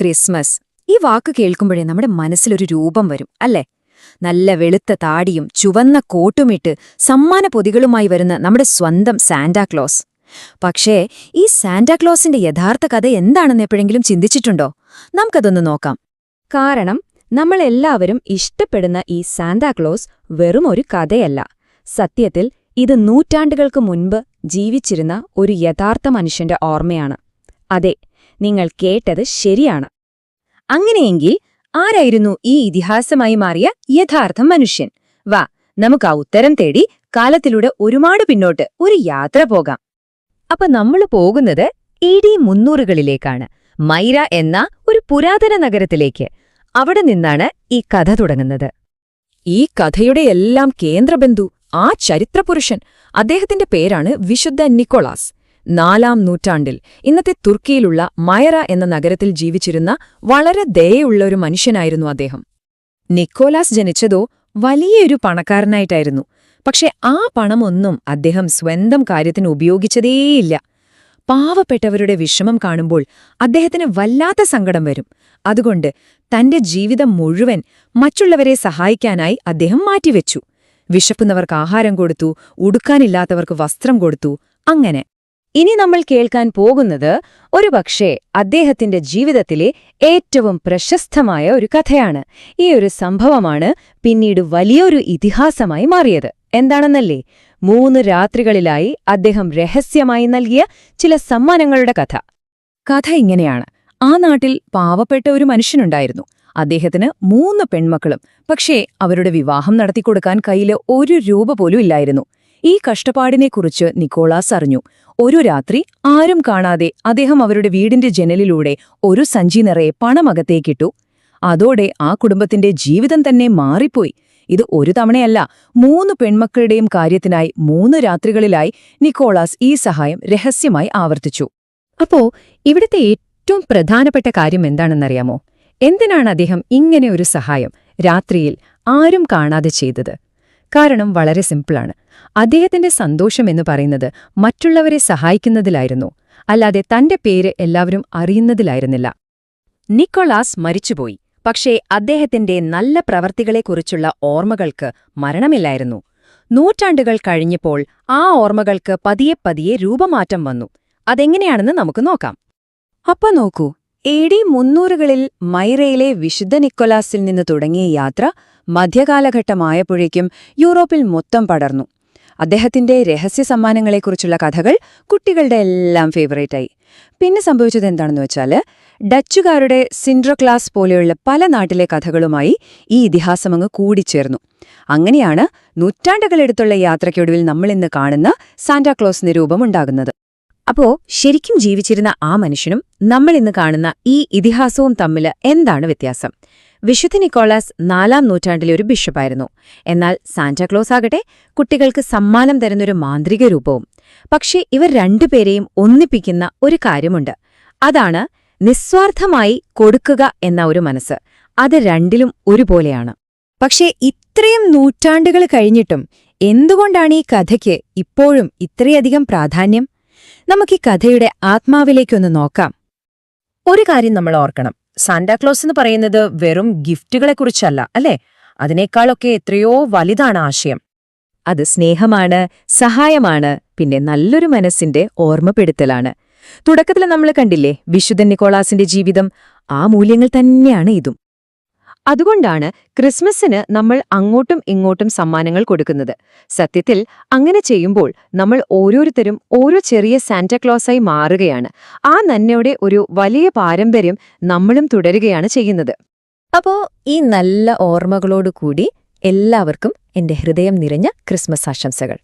Christmas. ഈ വാക്ക് കേൾക്കുമ്പോഴേ നമ്മുടെ മനസ്സിലൊരു രൂപം വരും അല്ലേ? നല്ല വെളുത്ത താടിയും ചുവന്ന കോട്ടുമിട്ട് സമ്മാന പൊതികളുമായി വരുന്ന നമ്മുടെ സ്വന്തം സാന്റാക്ലോസ് പക്ഷേ ഈ സാന്റാക്ലോസിന്റെ യഥാർത്ഥ കഥ എന്താണെന്ന് എപ്പോഴെങ്കിലും ചിന്തിച്ചിട്ടുണ്ടോ? നമുക്കതൊന്ന് നോക്കാം. കാരണം നമ്മളെല്ലാവരും ഇഷ്ടപ്പെടുന്ന ഈ സാന്റാക്ലോസ് വെറും ഒരു കഥയല്ല. സത്യത്തിൽ ഇത് നൂറ്റാണ്ടുകൾക്ക് മുൻപ് ജീവിച്ചിരുന്ന ഒരു യഥാർത്ഥ മനുഷ്യന്റെ ഓർമ്മയാണ്. അതെ നിങ്ങൾ കേട്ടത് ശരിയാണ്. അങ്ങനെയെങ്കിൽ ആരായിരുന്നു ഈ ഇതിഹാസമായി മാറിയ യഥാർത്ഥ മനുഷ്യൻ? വാ നമുക്ക് ആ ഉത്തരം തേടി കാലത്തിലൂടെ ഒരുപാട് പിന്നോട്ട് ഒരു യാത്ര പോകാം. അപ്പൊ നമ്മൾ പോകുന്നത് എ ഡി മുന്നൂറുകളിലേക്കാണ്. മൈര എന്ന ഒരു പുരാതന നഗരത്തിലേക്ക്. അവിടെ നിന്നാണ് ഈ കഥ തുടങ്ങുന്നത്. ഈ കഥയുടെ എല്ലാം കേന്ദ്രബന്ധു ആ ചരിത്രപുരുഷൻ. അദ്ദേഹത്തിന്റെ പേരാണ് വിശുദ്ധ നിക്കോളാസ്. നാലാം നൂറ്റാണ്ടിൽ ഇന്നത്തെ തുർക്കിയിലുള്ള മയറ എന്ന നഗരത്തിൽ ജീവിച്ചിരുന്ന വളരെ ദയയുള്ള ഒരു മനുഷ്യനായിരുന്നു അദ്ദേഹം. നിക്കോലാസ് ജനിച്ചതോ വലിയൊരു പണക്കാരനായിട്ടായിരുന്നു. പക്ഷെ ആ പണമൊന്നും അദ്ദേഹം സ്വന്തം കാര്യത്തിന് ഉപയോഗിച്ചതേയില്ല. പാവപ്പെട്ടവരുടെ വിഷമം കാണുമ്പോൾ അദ്ദേഹത്തിന് വല്ലാത്ത സങ്കടം വരും. അതുകൊണ്ട് തന്റെ ജീവിതം മുഴുവൻ മറ്റുള്ളവരെ സഹായിക്കാനായി അദ്ദേഹം മാറ്റിവെച്ചു. വിശപ്പുന്നവർക്ക് ആഹാരം കൊടുത്തു ഉടുക്കാനില്ലാത്തവർക്ക് വസ്ത്രം കൊടുത്തു അങ്ങനെ. ഇനി നമ്മൾ കേൾക്കാൻ പോകുന്നത് ഒരുപക്ഷേ അദ്ദേഹത്തിന്റെ ജീവിതത്തിലെ ഏറ്റവും പ്രശസ്തമായ ഒരു കഥയാണ്. ഈ ഒരു സംഭവമാണ് പിന്നീട് വലിയൊരു ഇതിഹാസമായി മാറിയത്. എന്താണെന്നല്ലേ? മൂന്ന് രാത്രികളിലായി അദ്ദേഹം രഹസ്യമായി നൽകിയ ചില സമ്മാനങ്ങളുടെ കഥ. കഥ ഇങ്ങനെയാണ്. ആ നാട്ടിൽ പാവപ്പെട്ട ഒരു മനുഷ്യനുണ്ടായിരുന്നു. അദ്ദേഹത്തിന് മൂന്ന് പെൺമക്കളും. പക്ഷേ അവരുടെ വിവാഹം നടത്തിക്കൊടുക്കാൻ കയ്യിൽ ഒരു രൂപ പോലും ഇല്ലായിരുന്നു. ഈ കഷ്ടപ്പാടിനെക്കുറിച്ച് നിക്കോളാസ് അറിഞ്ഞു. ഒരു രാത്രി ആരും കാണാതെ അദ്ദേഹം അവരുടെ വീടിന്റെ ജനലിലൂടെ ഒരു സഞ്ചി നിറയെ പണമകത്തേക്കിട്ടു. അതോടെ ആ കുടുംബത്തിന്റെ ജീവിതം തന്നെ മാറിപ്പോയി. ഇത് ഒരു തവണയല്ല മൂന്ന് പെൺമക്കളുടെയും കാര്യത്തിനായി മൂന്ന് രാത്രികളിലായി നിക്കോളാസ് ഈ സഹായം രഹസ്യമായി ആവർത്തിച്ചു. അപ്പോ ഇവിടുത്തെ ഏറ്റവും പ്രധാനപ്പെട്ട കാര്യം എന്താണെന്നറിയാമോ? എന്തിനാണ് അദ്ദേഹം ഇങ്ങനെ ഒരു സഹായം രാത്രിയിൽ ആരും കാണാതെ ചെയ്തത്? കാരണം വളരെ സിമ്പിളാണ്. അദ്ദേഹത്തിന്റെ സന്തോഷം എന്ന് പറയുന്നത് മറ്റുള്ളവരെ സഹായിക്കുന്നതിലായിരുന്നു. അല്ലാതെ തന്റെ പേര് എല്ലാവരും അറിയുന്നതിലായിരുന്നില്ല. നിക്കോളാസ് മരിച്ചുപോയി. പക്ഷേ അദ്ദേഹത്തിന്റെ നല്ല പ്രവർത്തികളെക്കുറിച്ചുള്ള ഓർമ്മകൾക്ക് മരണമില്ലായിരുന്നു. നൂറ്റാണ്ടുകൾ കഴിഞ്ഞപ്പോൾ ആ ഓർമ്മകൾക്ക് പതിയെ പതിയെ രൂപമാറ്റം വന്നു. അതെങ്ങനെയാണെന്ന് നമുക്ക് നോക്കാം. അപ്പ നോക്കൂ. എ ഡി മുന്നൂറുകളിൽ മൈറയിലെ വിശുദ്ധ നിക്കൊലാസിൽ നിന്ന് തുടങ്ങിയ യാത്ര മധ്യകാലഘട്ടമായപ്പോഴേക്കും യൂറോപ്പിൽ മൊത്തം പടർന്നു. അദ്ദേഹത്തിന്റെ രഹസ്യ സമ്മാനങ്ങളെക്കുറിച്ചുള്ള കഥകൾ കുട്ടികളുടെ എല്ലാം ഫേവറേറ്റായി പിന്നെ സംഭവിച്ചത് എന്താണെന്ന് വെച്ചാൽ ഡച്ചുകാരുടെ സിൻഡ്രോക്ലാസ് പോലെയുള്ള പല നാട്ടിലെ കഥകളുമായി ഈ ഇതിഹാസമങ്ങ് കൂടിച്ചേർന്നു. അങ്ങനെയാണ് നൂറ്റാണ്ടുകളെടുത്തുള്ള യാത്രയ്ക്കൊടുവിൽ നമ്മളിന്ന് കാണുന്ന സാന്റാക്ലോസിന്റെ രൂപമുണ്ടാകുന്നത് അപ്പോ ശരിക്കും ജീവിച്ചിരുന്ന ആ മനുഷ്യനും നമ്മൾ ഇന്ന് കാണുന്ന ഈ ഇതിഹാസവും തമ്മിൽ എന്താണ് വ്യത്യാസം? വിശുദ്ധ നിക്കോളാസ് നാലാം നൂറ്റാണ്ടിലെ ഒരു ബിഷപ്പായിരുന്നു. എന്നാൽ സാന്റാക്ലോസ് ആകട്ടെ കുട്ടികൾക്ക് സമ്മാനം തരുന്നൊരു മാന്ത്രിക രൂപവും. പക്ഷേ ഇവർ രണ്ടുപേരെയും ഒന്നിപ്പിക്കുന്ന ഒരു കാര്യമുണ്ട്. അതാണ് നിസ്വാർത്ഥമായി കൊടുക്കുക എന്ന ഒരു മനസ്സ്. അത് രണ്ടിലും ഒരുപോലെയാണ്. പക്ഷേ ഇത്രയും നൂറ്റാണ്ടുകൾ കഴിഞ്ഞിട്ടും എന്തുകൊണ്ടാണ് ഈ കഥയ്ക്ക് ഇപ്പോഴും ഇത്രയധികം പ്രാധാന്യം? നമുക്ക് ഈ കഥയുടെ ആത്മാവിലേക്കൊന്ന് നോക്കാം. ഒരു കാര്യം നമ്മൾ ഓർക്കണം. സാന്റാക്ലോസ് എന്ന് പറയുന്നത് വെറും ഗിഫ്റ്റുകളെക്കുറിച്ചല്ല അല്ലേ? അതിനേക്കാളൊക്കെ എത്രയോ വലുതാണ് ആശയം. അത് സ്നേഹമാണ് സഹായമാണ് പിന്നെ നല്ലൊരു മനസ്സിന്റെ ഓർമ്മപ്പെടുത്തലാണ്. തുടക്കത്തിൽ നമ്മൾ കണ്ടില്ലേ വിശുദ്ധൻ നിക്കോളാസിന്റെ ജീവിതം? ആ മൂല്യങ്ങൾ തന്നെയാണ് ഇതും. അതുകൊണ്ടാണ് ക്രിസ്മസിന് നമ്മൾ അങ്ങോട്ടും ഇങ്ങോട്ടും സമ്മാനങ്ങൾ കൊടുക്കുന്നത്. സത്യത്തിൽ അങ്ങനെ ചെയ്യുമ്പോൾ നമ്മൾ ഓരോരുത്തരും ഓരോ ചെറിയ സാന്റക്ലോസായി മാറുകയാണ്. ആ നന്മയുടെ ഒരു വലിയ പാരമ്പര്യം നമ്മളും തുടരുകയാണ് ചെയ്യുന്നത്. അപ്പോ ഈ നല്ല ഓർമ്മകളോടുകൂടി എല്ലാവർക്കും എന്റെ ഹൃദയം നിറഞ്ഞ ക്രിസ്മസ് ആശംസകൾ.